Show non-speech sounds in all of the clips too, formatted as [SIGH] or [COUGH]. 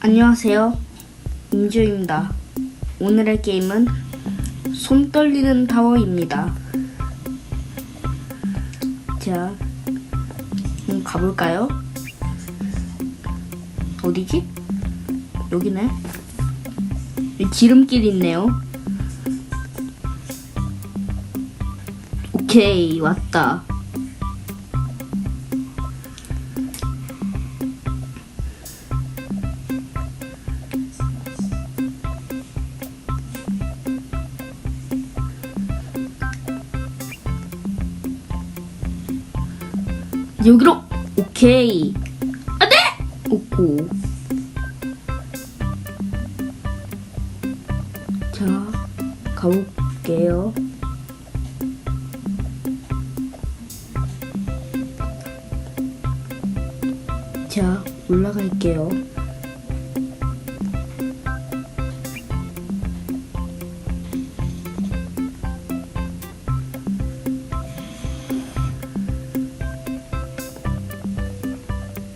안녕하세요. 임주입니다. 오늘의 게임은 손 떨리는 타워입니다. 자, 한번 가볼까요? 어디지? 여기네. 여기 지름길 있네요. 오케이, 왔다. 여기로 오케이. 안돼 오고. 자 가볼게요. 자 올라갈게요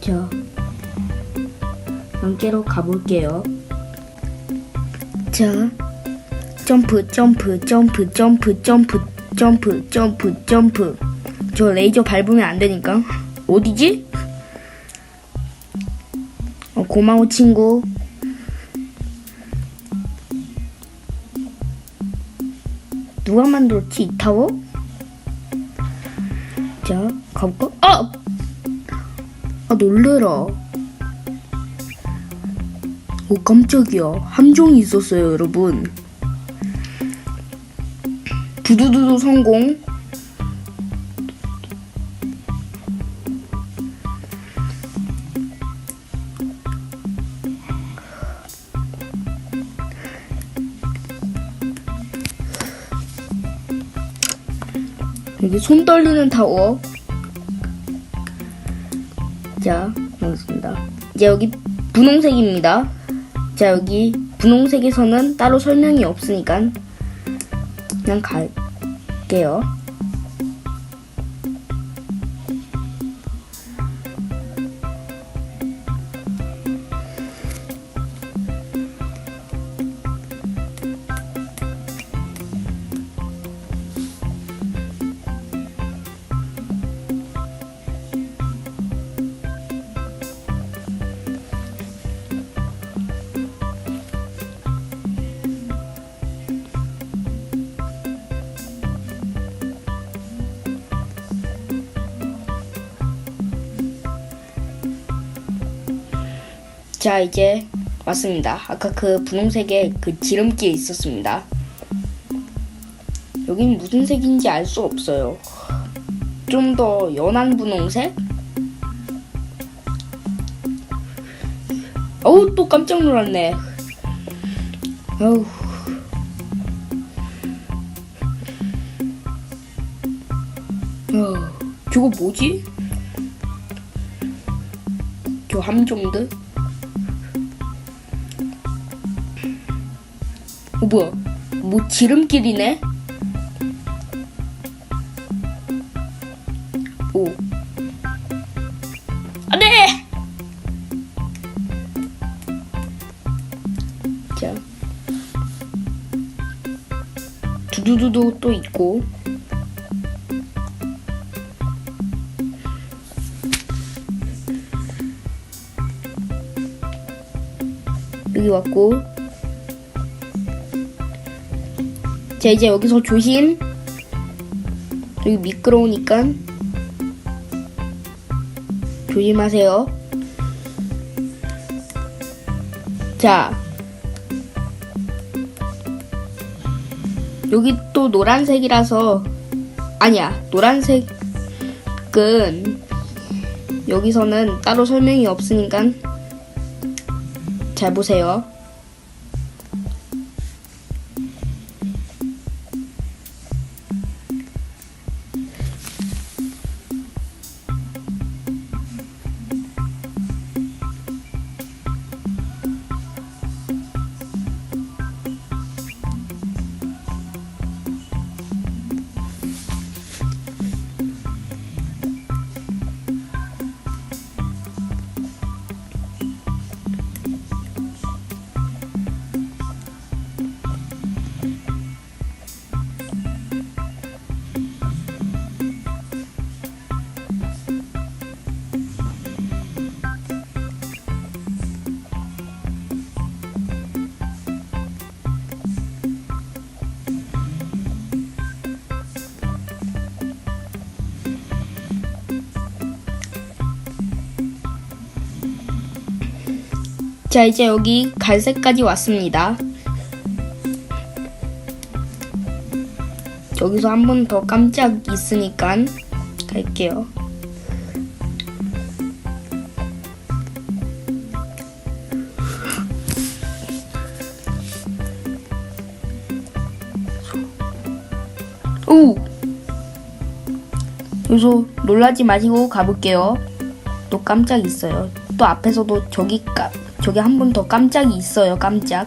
자 함께로 가볼게요 자 점프 점프 점프 점프 점프 점프 점프 점프 저 레이저 밟으면 안 되니까 어디지? 어, 고마워 친구 누가 만들었지 이 타워? 자 가볼까? 아! 아 놀래라. 오 깜짝이야. 함정이 있었어요 여러분. 두두두두 성공. 여기 손 떨리는 타워 이제 여기 분홍색입니다. 자, 여기 분홍색에서는 따로 설명이 없으니까 그냥 갈게요. 자, 이제 왔습니다. 아까 그 분홍색에 그 지름길이 있었습니다. 여긴 무슨 색인지 알 수 없어요. 좀 더 연한 분홍색? 어우, 또 깜짝 놀랐네. 어우. 어, 저거 뭐지? 저 함정들? 어, 뭐야? 뭐 지름길이네? 오. 안 돼! 자. 두두두두 또 있고. 여기 왔고. 자 이제 여기서 조심. 여기 미끄러우니까. 조심하세요. 자. 여기 또 노란색이라서 아니야 노란색은 여기서는 따로 설명이 없으니까 잘 보세요 자, 이제 여기 갈색까지 왔습니다. 여기서 한 번 더 깜짝 있으니까 갈게요. 오! 여기서 놀라지 마시고 가볼게요. 또 깜짝 있어요. 또 앞에서도 저기 까, 저기 한 번 더 깜짝이 있어요. 깜짝.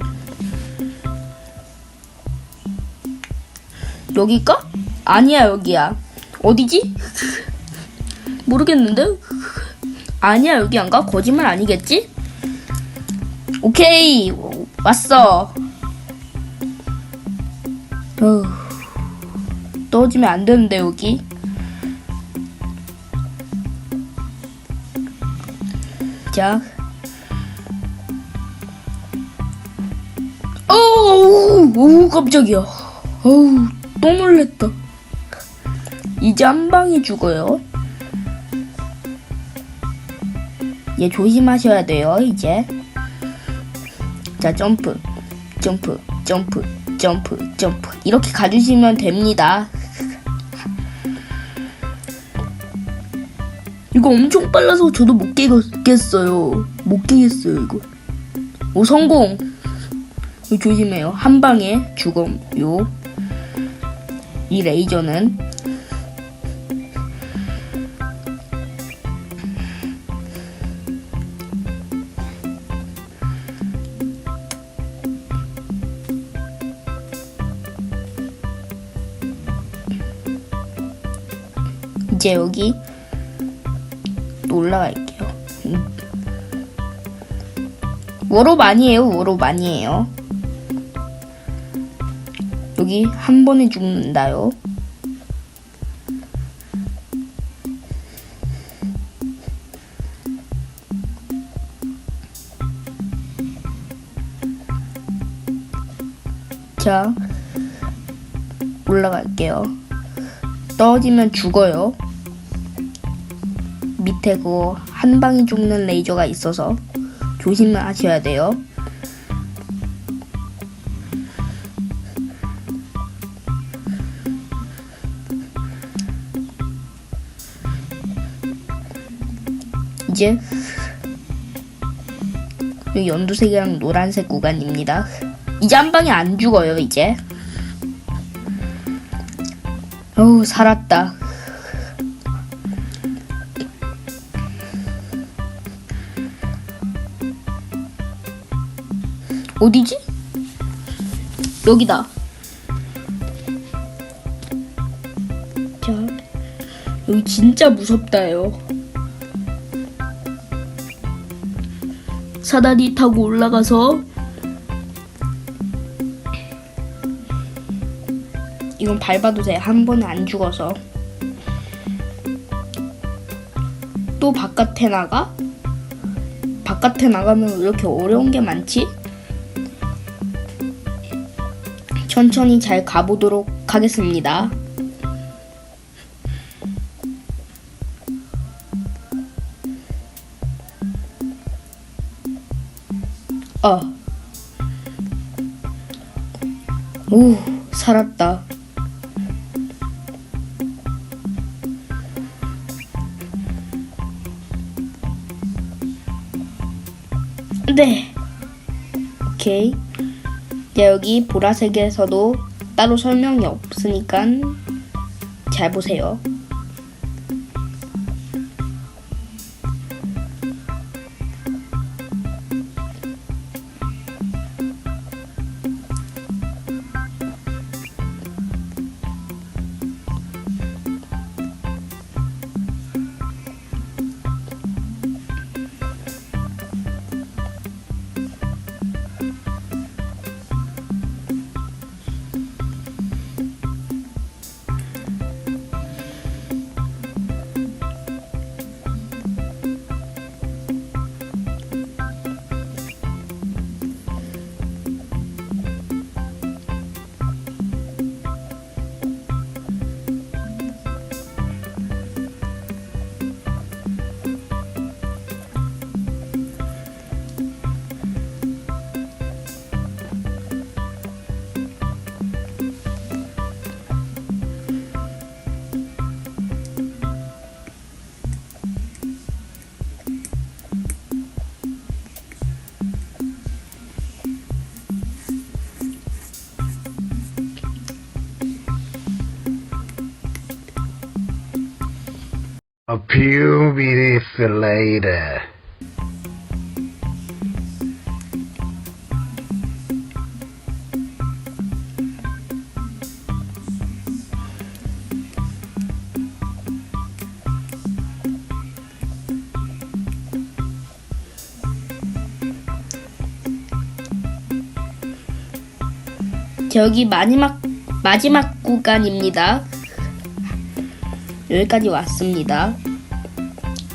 여기가? 아니야 여기야. 어디지? [LAUGHS] 모르겠는데? 아니야 여기 안 가? 거짓말 아니겠지? 오케이 왔어. 어, 떨어지면 안 되는데 여기. 자. 어우, 어우, 깜짝이야. 어우, 또 놀랬다. 이제 한 방에 죽어요. 얘 조심하셔야 돼요, 이제. 자, 점프, 점프, 점프, 점프, 점프. 이렇게 가주시면 됩니다. [LAUGHS] 이거 엄청 빨라서 저도 못 깨겠어요. 못 깨겠어요, 이거. 오, 성공! 조심해요. 한 방에 죽어요. 이 레이저는. 이제 여기 또 올라갈게요. 음. 워로 많이에요. 워로 많이에요. 여기 한 번에 죽는다요. 자, 올라갈게요. 떨어지면 죽어요. 밑에 그 한 방에 죽는 레이저가 있어서 조심하셔야 돼요. 이제 여기 연두색이랑 노란색 구간입니다. 이제 한 방에 안 죽어요, 이제. 어우, 살았다. 어디지? 여기다. 자, 여기 진짜 무섭다요. 사다리 타고 올라가서 이건 밟아도 돼. 한 번에 안 죽어서. 또 바깥에 나가? 바깥에 나가면 왜 이렇게 어려운 게 많지? 천천히 잘 가보도록 하겠습니다. 어. 오, 살았다. 네. 오케이. 여기 보라색에서도 따로 설명이 없으니까 잘 보세요. A few minutes later. 저기 마지막 마지막 구간입니다. 여기까지 왔습니다.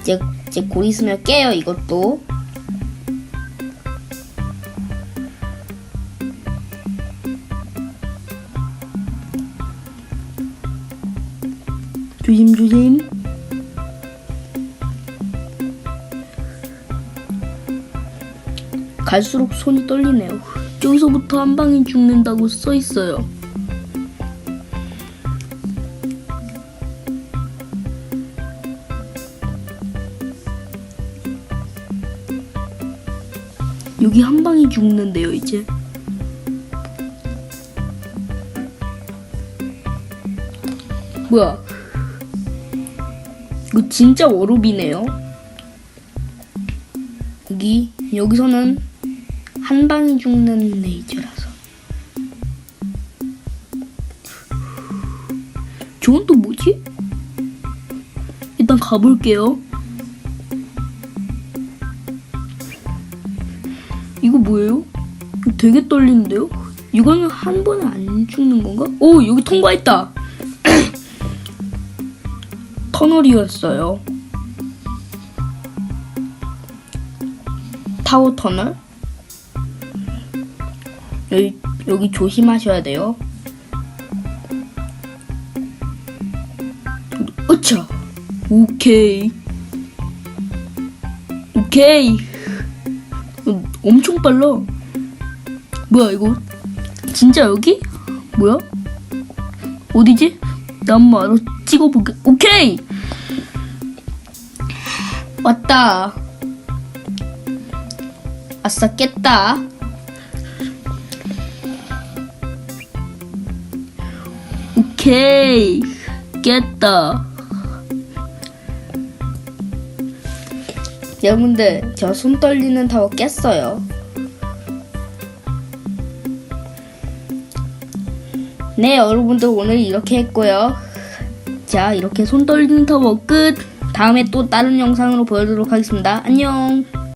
이제 이제 곧 있으면 깨요 이것도. 조심 조심. 갈수록 손이 떨리네요. 여기서부터 한 방에 죽는다고 써 있어요. 여기 한 방에 죽는데요, 이제. 뭐야? 이거 진짜 워룹이네요. 여기 여기서는 한 방에 죽는 레이저라서. 저건 또 뭐지? 일단 가볼게요. 뭐예요? 되게 떨리는데요? 이거는 한 번에 안 죽는 건가? 오 여기 통과했다. [CLEARS THROAT] 터널이었어요. 타워 터널. 여기 여기 조심하셔야 돼요. 어차. 오케이. 오케이. 어, 엄청 빨라. 뭐야 이거? 진짜 여기? 뭐야? 어디지? 나 한번 알아 찍어볼게. 오케이. 왔다. 아싸 깼다. 오케이 깼다. 여러분들 저 손 떨리는 타워 깼어요. 네 여러분들 오늘 이렇게 했고요. 자 이렇게 손 떨리는 타워 끝. 다음에 또 다른 영상으로 보여드리도록 하겠습니다. 안녕.